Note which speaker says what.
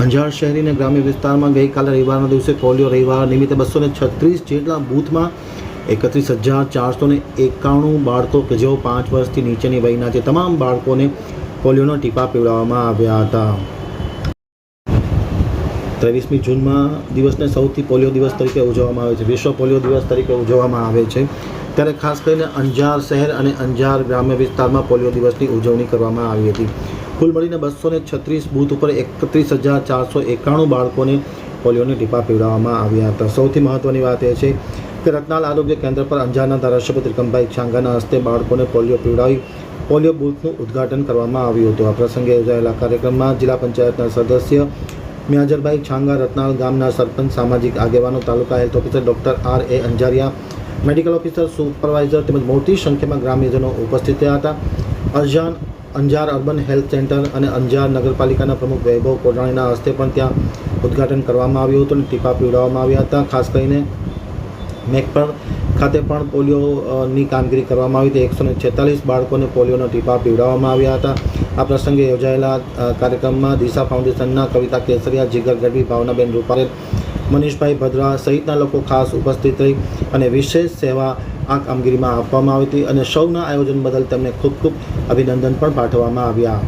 Speaker 1: અંજાર શહેરી અને ગ્રામ્ય વિસ્તારમાં ગઈકાલે રવિવારના દિવસે પોલિયો રવિવાર નિમિત્તે બસો છત્રીસ જેટલા બૂથમાં એકત્રીસ હજાર ચારસો ને એકાણું બાળકો કે જેઓ પાંચ વર્ષથી નીચેની વયના છે, તમામ બાળકોને પોલિયોના ટીપા પીવડાવવામાં આવ્યા હતા. ત્રેવીસમી જૂનમાં દિવસને સૌથી પોલિયો દિવસ તરીકે ઉજવવામાં આવે છે. વિશ્વ પોલિયો દિવસ તરીકે ઉજવવામાં આવે છે. ત્યારે ખાસ કરીને અંજાર શહેર અને અંજાર ગ્રામ્ય વિસ્તારમાં પોલિયો દિવસની ઉજવણી કરવામાં આવી હતી. કુલ મળીને બસો ને છત્રીસ બૂથ ઉપર એકત્રીસ હજાર ચારસો એકાણું બાળકોને પોલિયોની ટીપા પીવડાવવામાં આવ્યા હતા. સૌથી મહત્ત્વની વાત એ છે કે રત્નાલ આરોગ્ય કેન્દ્ર પર અંજારના ધારાસભ્ય ત્રિકમભાઈ છાંગાના હસ્તે બાળકોને પોલિયો પીવડાવી પોલિયો બૂથનું ઉદ્ઘાટન કરવામાં આવ્યું હતું. આ પ્રસંગે યોજાયેલા કાર્યક્રમમાં જિલ્લા પંચાયતના સદસ્ય મ્યાજરભાઈ છાંગા રત્નાલ ગામના સરપંચ, સામાજિક આગેવાનો, તાલુકા health officer doctor R A Anjaria, medical officer supervisor તેમજ મોટી સંખ્યામાં ગ્રામ્યજનો ઉપસ્થિત થયા હતા. Arjan Anjar urban health centre અને અંજાર નગરપાલિકાના પ્રમુખ વૈભવ કોડાણીના હસ્તે પણ ત્યાં ઉદ્ઘાટન કરવામાં આવ્યું હતું અને ટીપા પીવડાવવામાં આવ્યા હતા. ખાસ કરીને મેકપણ ખાતે પણ પોલિયોની કામગીરી કરવામાં આવી હતી. એકસો છેતાલીસ બાળકોને પોલિયોનો ટીપા પીવડાવવામાં આવ્યા હતા. આ પ્રસંગે યોજાયેલા કાર્યક્રમમાં દિશા ફાઉન્ડેશનના કવિતા કેસરિયા, જીગર ગઢવી, ભાવનાબેન રૂપારેલ મનીષભાઈ ભદ્રા સહિતના લોકો ખાસ ઉપસ્થિત રહી અને વિશેષ સેવા આ કામગીરીમાં આપવામાં આવી હતી અને સૌના આયોજન બદલ તેમને ખૂબ ખૂબ અભિનંદન પણ પાઠવવામાં આવ્યા.